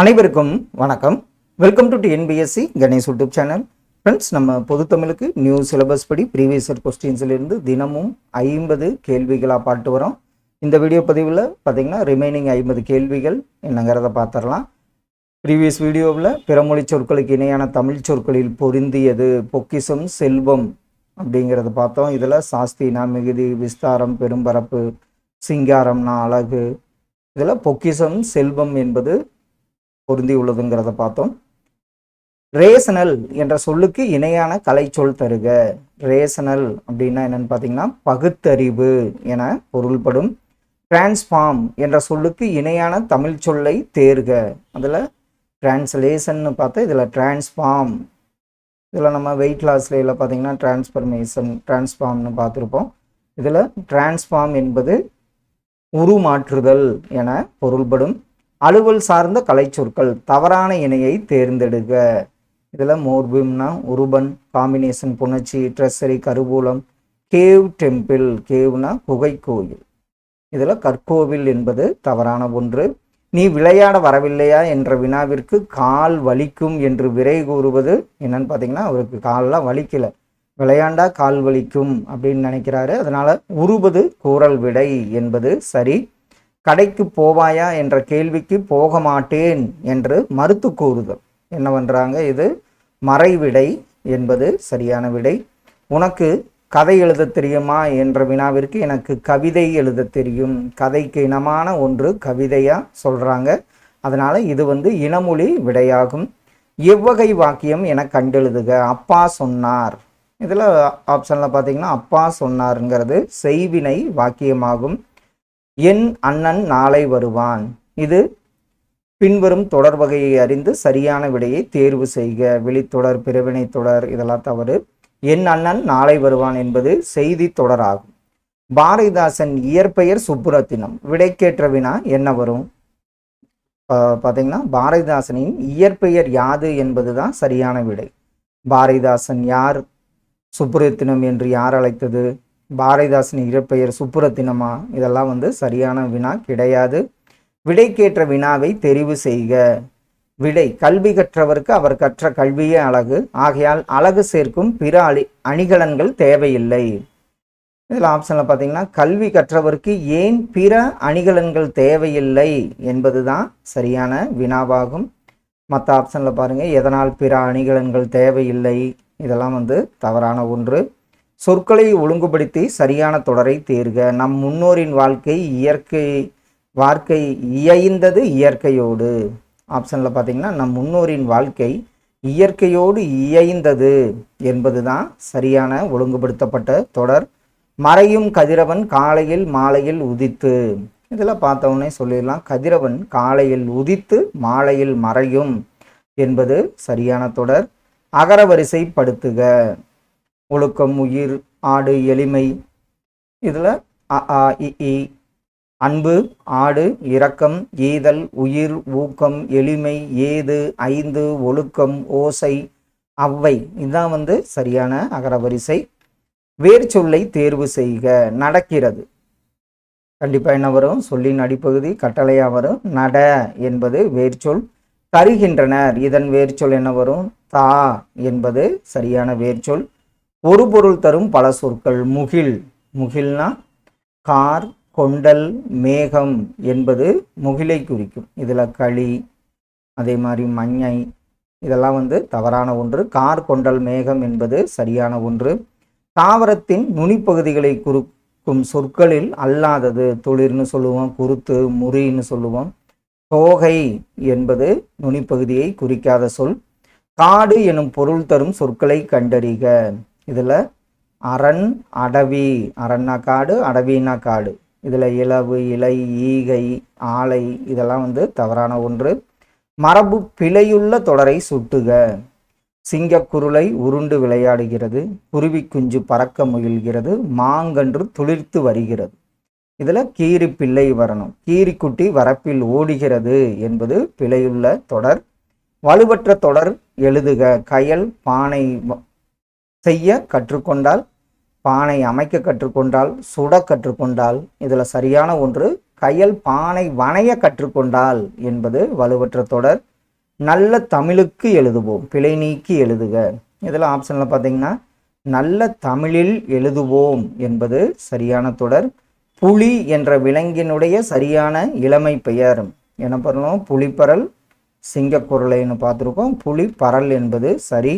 அனைவருக்கும் வணக்கம். Welcome to NPSC Ganesh YouTube channel friends நம்ம பொது தமிழுக்கு நியூ சிலபஸ் படி ப்ரீவியஸ் இயர் கொஸ்டின்ஸ்லேருந்து தினமும் ஐம்பது கேள்விகளாக பாட்டு வரோம். இந்த வீடியோ பதிவில் பார்த்தீங்கன்னா ரிமைனிங் ஐம்பது கேள்விகள் என்னங்கிறத பார்த்துடலாம் ப்ரீவியஸ் வீடியோவில் பிறமொழி சொற்களுக்கு இணையான தமிழ் சொற்களில் பொருந்தியது பொக்கிஷம் செல்வம் அப்படிங்கிறத பார்த்தோம். இதில் சாஸ்தினா மிகுதி விஸ்தாரம் பெரும்பரப்பு சிங்காரம்னா அழகு இதில் பொக்கிஷம் செல்வம் என்பது பொருந்தி உள்ளதுங்கிறத பார்த்தோம். ரேசனல் என்ற சொல்லுக்கு இணையான கலைச்சொல் தருக. ரேசனல் அப்படின்னா என்னன்னு பார்த்தீங்கன்னா பகுத்தறிவு என பொருள்படும். டிரான்ஸ்ஃபார்ம் என்ற சொல்லுக்கு இணையான தமிழ் சொல்லை தேர்க. அதில் டிரான்ஸ்லேஷன்னு பார்த்தா இதில் டிரான்ஸ்ஃபார்ம் இதில் நம்ம வெயிட் லாஸ்ல பார்த்தீங்கன்னா டிரான்ஸ்ஃபர்மேஷன் டிரான்ஸ்ஃபார்ம்னு பார்த்துருப்போம். இதில் டிரான்ஸ்ஃபார்ம் என்பது உருமாற்றுதல் என பொருள்படும். அலுவல் சார்ந்த கலைச்சொற்கள் தவறான இணையை தேர்ந்தெடுக்க இதில் மோர்பிம்னா உருபன் காம்பினேஷன் புணர்ச்சி ட்ரெஸ்ஸரி கருவூலம் கேவ் டெம்பிள் கேவ்னா குகை கோயில். இதில் கற்கோவில் என்பது தவறான ஒன்று. நீ விளையாட வரவில்லையா என்ற வினாவிற்கு கால் வலிக்கும் என்று விரை கூறுவது என்னன்னு பார்த்தீங்கன்னா அவருக்கு காலெலாம் வலிக்கல. விளையாண்டா கால் வலிக்கும் அப்படின்னு நினைக்கிறாரு. அதனால உருவது கூறல் விடை என்பது சரி. கடைக்கு போவாயா என்ற கேள்விக்கு போக மாட்டேன் என்று மறுத்து கூறுதல். என்னவென்றாங்க? இது மறைவிடை என்பது சரியான விடை. உனக்கு கதை எழுத தெரியுமா என்ற வினாவிற்கு எனக்கு கவிதை எழுத தெரியும். கதைக்கு இனமான ஒன்று கவிதையா சொல்றாங்க. அதனால இது வந்து இனமொழி விடையாகும். எவ்வகை வாக்கியம் என கண்டெழுதுக. அப்பா சொன்னார். இதில் ஆப்ஷனில் பார்த்தீங்கன்னா அப்பா சொன்னாருங்கிறது செய்வினை வாக்கியமாகும். என் அண்ணன் நாளை வருவான். இது பின்வரும் தொடர் வகையை அறிந்து சரியான விடையை தேர்வு செய்க. வெளித்தொடர் பிறவினை தொடர் இதெல்லாம் தவறு. என் அண்ணன் நாளை வருவான் என்பது செய்தி தொடராகும். பாரதிதாசன் இயற்பெயர் சுப்புரத்தினம். விடைக்கேற்ற வினா என்ன வரும்? பா- பார்த்தீங்கன்னா பாரதிதாசனின் இயற்பெயர் யாது என்பதுதான் சரியான விடை. பாரதிதாசன் யார்? சுப்புரத்தினம் என்று யார் அழைத்தது? பாரதிதாசன் இயற்பெயர் சுப்புரத்தினமா? இதெல்லாம் வந்து சரியான வினா கிடையாது. விடைக்கேற்ற வினாவை தெரிவு செய்க. விடை கல்வி கற்றவருக்கு அவர் கற்ற கல்வியே அழகு. ஆகையால் அழகு சேர்க்கும் பிற அணி அணிகலன்கள் தேவையில்லை. இதில் ஆப்ஷனில் பார்த்தீங்கன்னா கல்வி கற்றவருக்கு ஏன் பிற அணிகலன்கள் தேவையில்லை என்பது தான் சரியான வினாவாகும். மற்ற ஆப்ஷனில் பாருங்கள் எதனால் பிற அணிகலன்கள் தேவையில்லை? இதெல்லாம் வந்து தவறான ஒன்று. சொற்களை ஒழுங்குபடுத்தி சரியான தொடரை தேர்க. நம் முன்னோரின் வாழ்க்கை இயற்கை வாழ்க்கை இயைந்தது இயற்கையோடு. ஆப்ஷனில் பார்த்தீங்கன்னா நம் முன்னோரின் வாழ்க்கை இயற்கையோடு இயைந்தது என்பதுதான் சரியான ஒழுங்குபடுத்தப்பட்ட தொடர். மறையும் கதிரவன் காலையில் மாலையில் உதித்து. இதில் பார்த்தவொடனே சொல்லிடலாம். கதிரவன் காலையில் உதித்து மாலையில் மறையும் என்பது சரியான தொடர். அகரவரிசைப்படுத்துக. ஒழுக்கம் உயிர் ஆடு எளிமை. இதில் அ ஆ இ அன்பு ஆடு இரக்கம் ஈதல் உயிர் ஊக்கம் எளிமை ஏது ஐந்து ஒழுக்கம் ஓசை அவ்வை. இதுதான் வந்து சரியான அகரவரிசை வேர் சொல்லை தேர்வு செய்க. நடக்கிறது. கண்டிப்பாக என்ன வரும்? சொல்லின் அடிப்பகுதி கட்டளையாக வரும். நட என்பது வேர்ச்சொல் தருகின்றனர். இதன் வேர்ச்சொல் என்ன வரும்? தா என்பது சரியான வேர்ச்சொல் ஒரு பொருள் தரும் பல சொற்கள். முகில். முகில்னா கார் கொண்டல் மேகம் என்பது முகிலை குறிக்கும். இதில் களி அதே மாதிரி மஞ்சை இதெல்லாம் வந்து தவறான ஒன்று. கார் கொண்டல் மேகம் என்பது சரியான ஒன்று. தாவரத்தின் நுனிப்பகுதிகளை குறிக்கும் சொற்களில் அல்லாதது துளிர்னு சொல்லுவோம் குருத்து முறின்னு சொல்லுவோம். தோகை என்பது நுனிப்பகுதியை குறிக்காத சொல். காடு எனும் பொருள் தரும் சொற்களை கண்டறிக. இதில் அரண் அடவி அரண்னா காடு அடவினா காடு. இதில் இலவு இலை ஈகை ஆலை இதெல்லாம் வந்து தவறான ஒன்று. மரபு பிழையுள்ள தொடரை சுட்டுக. சிங்கக்குருளை உருண்டு விளையாடுகிறது. குருவி குஞ்சு பறக்க முயல்கிறது. மாங்கன்று துளிர்த்து வருகிறது. இதில் கீரி பிள்ளை வரணும். கீரிக்குட்டி வரப்பில் ஓடுகிறது என்பது பிழையுள்ள தொடர். வலுவற்ற தொடர் எழுதுக. கயல் பானை செய்ய கற்றுக்கொண்டால் பானை அமைக்க கற்றுக்கொண்டால் சுட கற்றுக்கொண்டால் இதில் சரியான ஒன்று கையல் பானை வணைய கற்றுக்கொண்டால் என்பது வலுவற்ற தொடர். நல்ல தமிழுக்கு எழுதுவோம் பிழை நீக்கி எழுதுக. இதில் ஆப்ஷனில் பார்த்தீங்கன்னா நல்ல தமிழில் எழுதுவோம் என்பது சரியான தொடர். புலி என்ற விலங்கினுடைய சரியான இளமை பெயர். என்ன பண்ணணும் புலிப்பரல் சிங்கக்குரலைன்னு பார்த்துருக்கோம். புலிப்பரல் என்பது சரி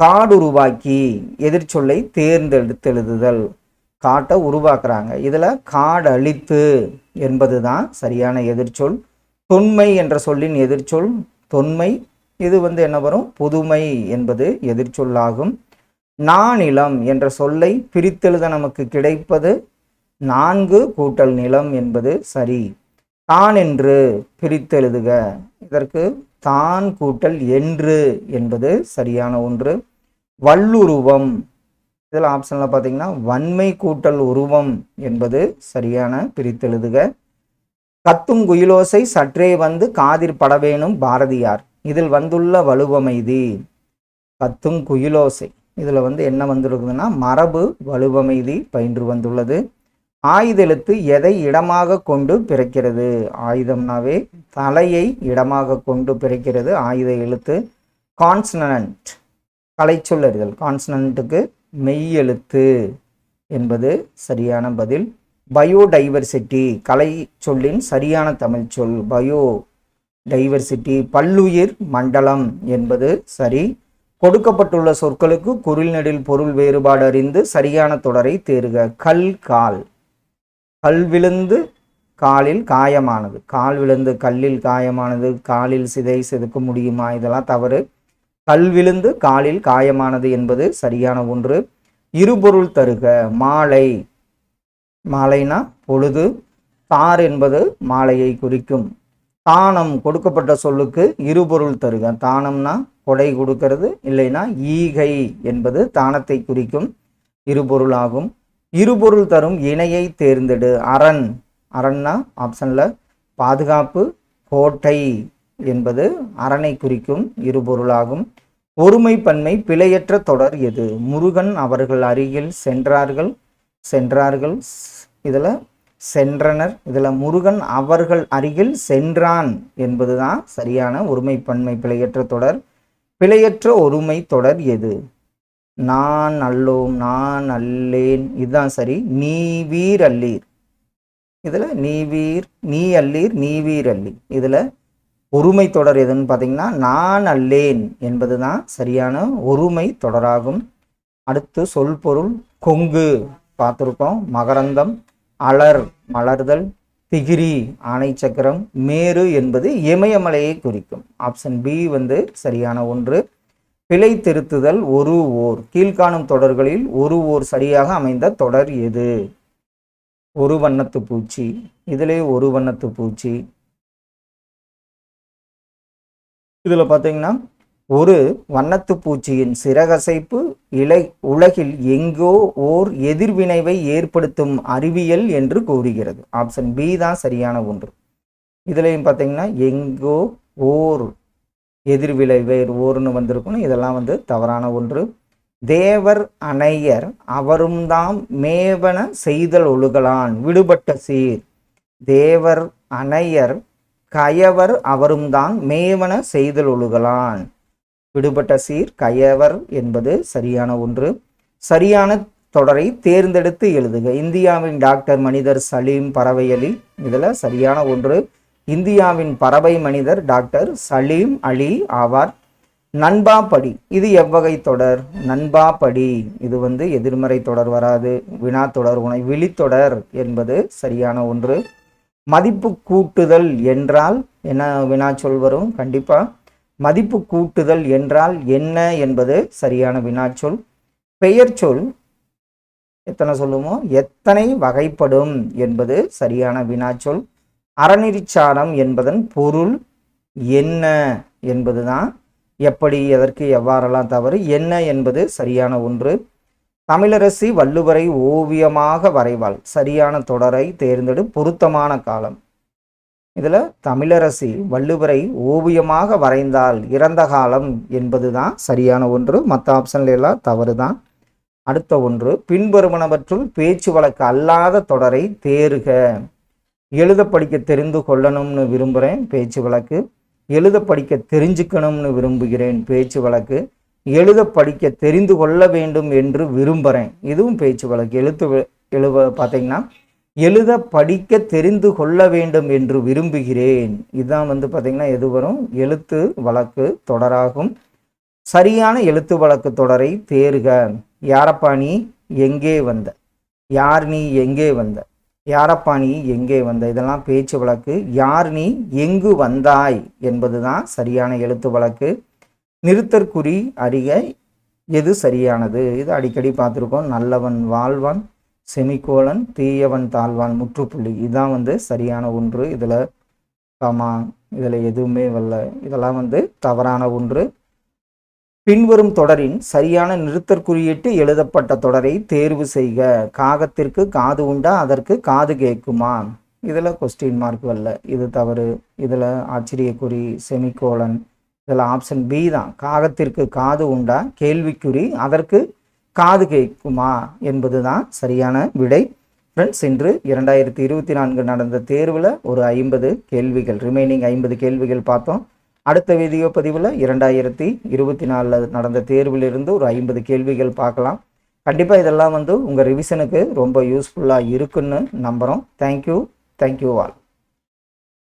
காடு உருவாக்கி எதிர்ச்சொல்லை தேர்ந்தெடுத்தெழுதுதல் காட்டை உருவாக்குறாங்க. இதில் காடழித்து என்பது தான் சரியான எதிர்ச்சொல். தொன்மை என்ற சொல்லின் எதிர்ச்சொல். தொன்மை இது வந்து என்ன வரும்? புதுமை என்பது எதிர்ச்சொல்லாகும். நானிலம் என்ற சொல்லை பிரித்தெழுத நமக்கு கிடைப்பது நான்கு கூட்டல் நிலம் என்பது சரி. தான் என்று பிரித்தெழுதுக. இதற்கு தான் கூட்டல் என்று என்பது சரியான ஒன்று. வல்லுருவம். இதில் ஆப்ஷனில் பார்த்தீங்கன்னா வன்மை கூட்டல் உருவம் என்பது சரியான பிரித்தெழுதுக கத்தும் குயிலோசை சற்றே வந்து காதிர் படவேணும் பாரதியார். இதில் வந்துள்ள வலுவமைதி. கத்தும் குயிலோசை. இதில் வந்து என்ன வந்திருக்குதுன்னா மரபு வலுவமைதி பயின்று வந்துள்ளது. ஆயுதெழுத்து எதை இடமாக கொண்டு பிறக்கிறது? ஆயுதம்னாவே தலையை இடமாக கொண்டு பிறக்கிறது. ஆயுத எழுத்து கான்சனன்ட் கலைச்சொல் அறிதல் மெய் எழுத்து என்பது சரியான பதில். பயோடைவர்சிட்டி கலை சொல்லின் சரியான தமிழ் சொல். பயோ டைவர்சிட்டி பல்லுயிர் மண்டலம் என்பது சரி. கொடுக்கப்பட்டுள்ள சொற்களுக்கு குரில் நெடில் பொருள் வேறுபாடு அறிந்து சரியான தொடரை தேர்க. கல் கால். கல் விழுந்து காலில் காயமானது. கால் விழுந்து கல்லில் காயமானது. காலில் சிதை செதுக்க முடியுமா? இதெல்லாம் தவறு. கல் விழுந்து காலில் காயமானது என்பது சரியான ஒன்று. இருபொருள் தருக. மாலை. மாலைனா பொழுது. தார் என்பது மாலையை குறிக்கும். தானம் கொடுக்கப்பட்ட சொல்லுக்கு இருபொருள் தருக. தானம்னா கொடை கொடுக்கிறது. இல்லைன்னா ஈகை என்பது தானத்தை குறிக்கும். இருபொருளாகும். இருபொருள் தரும் இணையை தேர்ந்தெடு. அரண். அரண்னா ஆப்ஷனில் பாதுகாப்பு கோட்டை என்பது அரணை குறிக்கும் இருபொருளாகும். ஒருமை பன்மை பிழையற்ற தொடர் எது? முருகன் அவர்கள் அருகில் சென்றார்கள். சென்றார்கள். இதில் சென்றனர். இதில் முருகன் அவர்கள் அருகில் சென்றான் என்பதுதான் சரியான ஒருமைப்பன்மை பிழையற்ற தொடர். பிழையற்ற ஒருமை தொடர் எது? நான் அல்லோம் நான் அல்லேன். இதுதான் சரி. நீ வீர் அல்லீர். இதில் நீ வீர் நீ அல்லீர் நீ வீர் அல்லி. இதில் ஒருமை தொடர் எதுன்னு பார்த்தீங்கன்னா நான் அல்லேன் என்பது தான் சரியான ஒருமை தொடராகும். அடுத்து சொல் பொருள் கொங்கு பார்த்துருக்கோம் மகரந்தம் அலர் மலர்தல் திகிரி ஆணை சக்கரம் மேரு என்பது இமயமலையை குறிக்கும். ஆப்ஷன் பி வந்து சரியான ஒன்று. பிழை திருத்துதல் ஒரு ஓர். கீழ்காணும் தொடர்களில் ஒரு ஓர் சரியாக அமைந்த தொடர் எது? ஒரு வண்ணத்து பூச்சி. இதிலே ஒரு வண்ணத்து பூச்சி. இதில் பார்த்தீங்கன்னா ஒரு வண்ணத்து பூச்சியின் சிறகசைப்பு இலை உலகில் எங்கோ ஓர் எதிர்வினைவை ஏற்படுத்தும் அறிவியல் என்று கூறுகிறது. ஆப்ஷன் பி தான் சரியான ஒன்று. இதுலேயும் பார்த்தீங்கன்னா எங்கோ ஓர் எதிர்விளைவை ஓர்னு வந்திருக்கணும். இதெல்லாம் வந்து தவறான ஒன்று. தேவர் அணையர் அவரும் தாம் மேவன செய்தல் ஒழுகலான் விடுபட்ட சீர். தேவர் அணையர் கயவர் அவரும் தான் மேவன செய்தல் ஒழுகலான். விடுபட்ட சீர் கயவர் என்பது சரியான ஒன்று. சரியான தொடரை தேர்ந்தெடுத்து எழுதுக. இந்தியாவின் டாக்டர் மனிதர் சலீம் பறவையலி இதில் சரியான ஒன்று. இந்தியாவின் பறவை மனிதர் டாக்டர் சலீம் அலி ஆவார். நண்பா படி. இது எவ்வகை தொடர்? நண்பா படி. இது வந்து எதிர்மறை தொடர் வராது. வினா தொடர் உனை விழித்தொடர் என்பது சரியான ஒன்று. மதிப்பு கூட்டுதல் என்றால் என்ன வினா சொல் வரும்? கண்டிப்பா. மதிப்பு கூட்டுதல் என்றால் என்ன என்பது சரியான வினாச்சொல். பெயர் சொல் எத்தனை சொல்லுமோ? எத்தனை வகைப்படும் என்பது சரியான வினாச்சொல். அறநெறிச்சாரம் என்பதன் பொருள் என்ன என்பதுதான். எப்படி எதற்கு எவ்வாறெல்லாம் தவறு என்ன என்பது சரியான ஒன்று. தமிழரசி வள்ளுவரை ஓவியமாக வரைவாள். சரியான தொடரை தேர்ந்தெடு பொருத்தமான காலம். இதில் தமிழரசி வள்ளுவரை ஓவியமாக வரைந்தால் இறந்த காலம் என்பது தான் சரியான ஒன்று. மற்ற ஆப்ஷன்ல எல்லாம் தவறு தான் அடுத்த ஒன்று பின்வருவனவற்றுள் பேச்சு வழக்கு அல்லாத தொடரை தேறுக. எழுத படிக்க தெரிந்து கொள்ளணும்னு விரும்புகிறேன் பேச்சு வழக்கு. எழுத படிக்க தெரிஞ்சுக்கணும்னு விரும்புகிறேன் பேச்சு வழக்கு. எழுத படிக்க தெரிந்து கொள்ள வேண்டும் என்று விரும்புகிறேன் இதுவும் பேச்சு வழக்கு. எழுத்து எழுவ பார்த்தீங்கன்னா எழுத படிக்க தெரிந்து கொள்ள வேண்டும் என்று விரும்புகிறேன். இதுதான் வந்து பார்த்தீங்கன்னா எது வரும்? எழுத்து வழக்கு தொடராகும். சரியான எழுத்து வழக்கு தொடரை தேர்க. யாரப்பா நீ? எங்கே வந்த? யார் நீ? எங்கே வந்த? யாரப்பா நீ எங்கே வந்த? இதெல்லாம் பேச்சு வழக்கு. யார் நீ? எங்கு வந்தாய்? என்பது தான் சரியான எழுத்து வழக்கு. நிறுத்தற்குறி அறிக எது சரியானது? இது அடிக்கடி பார்த்துருக்கோம். நல்லவன் வாழ்வான் செமிகோலன் தீயவன் தாழ்வான் முற்றுப்புள்ளி. இதுதான் வந்து சரியான ஒன்று. இதில் கமா இதில் எதுவுமே வரல. இதெல்லாம் வந்து தவறான ஒன்று. பின்வரும் தொடரின் சரியான நிறுத்தற்குறியிட்டு எழுதப்பட்ட தொடரை தேர்வு செய்க. காகத்திற்கு காது உண்டா? அதற்கு காது கேட்குமா? இதில் கொஸ்டின் மார்க் வரல. இது தவறு. இதில் ஆச்சரியக்குறி செமிகோலன் இதில் ஆப்ஷன் பி தான். காகத்திற்கு காது உண்டா? கேள்விக்குறி அதற்கு காது கேட்குமா? என்பது தான் சரியான விடை. ஃப்ரெண்ட்ஸ் இன்று இரண்டாயிரத்தி இருபத்தி நான்கு நடந்த தேர்வில் ஒரு ஐம்பது கேள்விகள் ரிமைனிங் ஐம்பது கேள்விகள் பார்த்தோம். அடுத்த வீடியோ பதிவில் இரண்டாயிரத்தி இருபத்தி நாலில் நடந்த தேர்விலிருந்து ஒரு ஐம்பது கேள்விகள் பார்க்கலாம். கண்டிப்பாக இதெல்லாம் வந்து உங்கள் ரிவிஷனுக்கு ரொம்ப யூஸ்ஃபுல்லாக இருக்குன்னு நம்புகிறோம் தேங்க்யூ தேங்க்யூ ஆல்